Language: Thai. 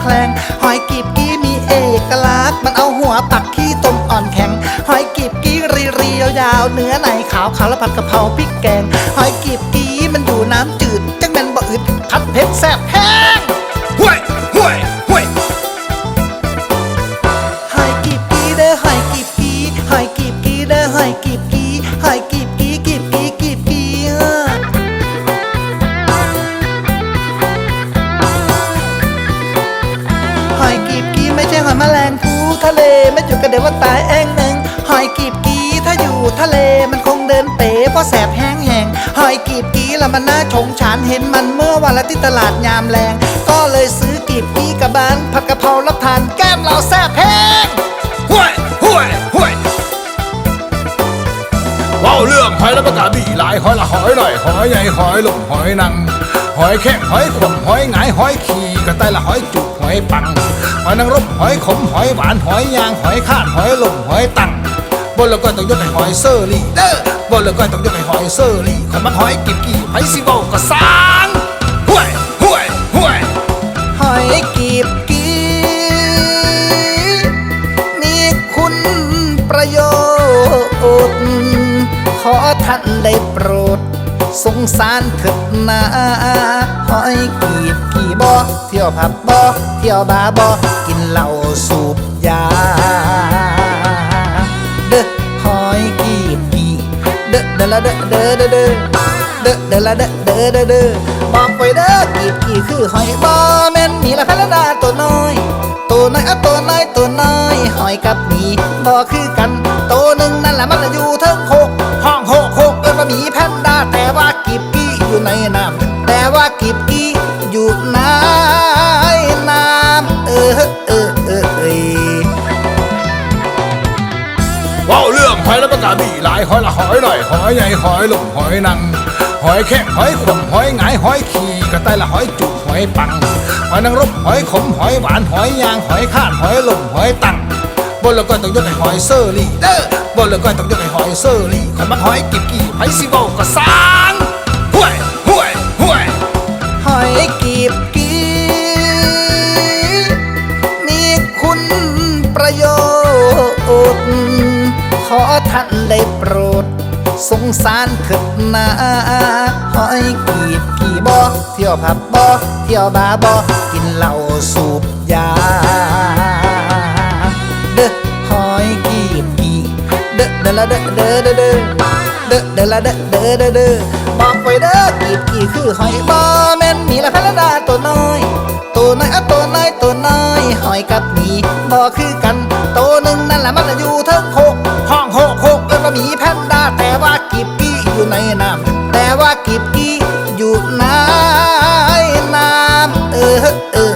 แคลงหอยกีบกี้มีเอกลักษณ์มันเอาหัวปักขี้ตมอ่อนแข็ง หอยกีบกี้รีรียาวเนื้อในขาวขาวแล้วผัดกะเพราพริกแกง หอยกีบกี้มันอยู่น้ำจืดจังแมนบ่อึดพัดเผ็ดแซ่บแฮ แมลงภูทะเลไม่อยู่กันเดี๋ยวว่าตายเองหนึ่งหอยกีบกีถ้าอยู่ทะเลมันคงเดินเป๋เพราะแสบแห้งแหงหอยกีบกี้ละมันน่าชงฉานเห็นมันเมื่อวันละที่ตลาดยามแรงก็เลยซื้อกีบกีกับบ้านผัดกะเพรารับทานแก้มเราแซ่บแห้งห่วยห่วยห่วยเว้าเรื่องหอยแล้วประกาศบีหลายหอยละหอยหน่อยหอยใหญ่หอยหลงหอยนังหอยแข้งหอยขมหอยหงายหอยขี่กระต่ายละหอยจุก หอยปัง หอยนางรมหอยขมหอยหวานหอยยางหอยข้านหอยลมหอยตังบนแล้วก็ต้องยกให้หอยเซอร์ลี่เด้อบนแล้วก็ต้องยกให้หอยเซอร์ลี่คนมหอยกิบกี่ไผสิเว้าก็สางห่วยห่วยห่วยหอยกีบกี้มีคุณประโยชน์ขอท่านได้โปรดสงสารเถิดนาหอยกีบกี เที่ยวผับบอเที่ยวบาร์บอกินเหล้าสูบยา เด้อหอยกีบกีเด้อเด้อละเด้อเด้อเด้อเด้อเด้อเด้อละเด้อเด้อเด้อเด้อบอกไปเด้อกีบกีคือหอยบอแม่นมีละพะละดาตัวน้อย ตัวน้อยอะตัวน้อยตัวน้อยหอยกับหมีบอคือ เออเออเออเออว้าเรื่องหอยแล้วประกาศบีหลายหอยละหอยหน่อยหอยใหญ่หอยหลงหอยนังหอยแข้งหอยขมหอยหงายหอยขี่กระต่ายละหอยจุกหอยปังหอยนางรมหอยขมหอยหวานหอยยางหอยข้านหอยหลมหอยตังบนแล้วก็ต้องยกให้หอยเซอร์ลี่เด้อบนแล้วก็ต้องยกให้หอยเซอร์ลี่คนมาหอยกิบกี่ไผสิเว้าก็สร้าง ชน์ขอท่านได้โปรด สงสารเถิดนาหอยกีบกี่บอเที่ยวผับบอเที่ยวบาบอกินเหล้าสูบยา เด้อหอยกีบกี่เด้อเด้อละเด้อเด้อเด้อเด้อเด้อเด้อละเด้อเด้อเด้อเด้อบอกไปเด้อกีบกี่คือหอยบอแม่นมีละพะละดาตัวน้อย ตัวน้อยอะตัวน้อยตัวน้อยหอยกับหมีบอคือกันำเ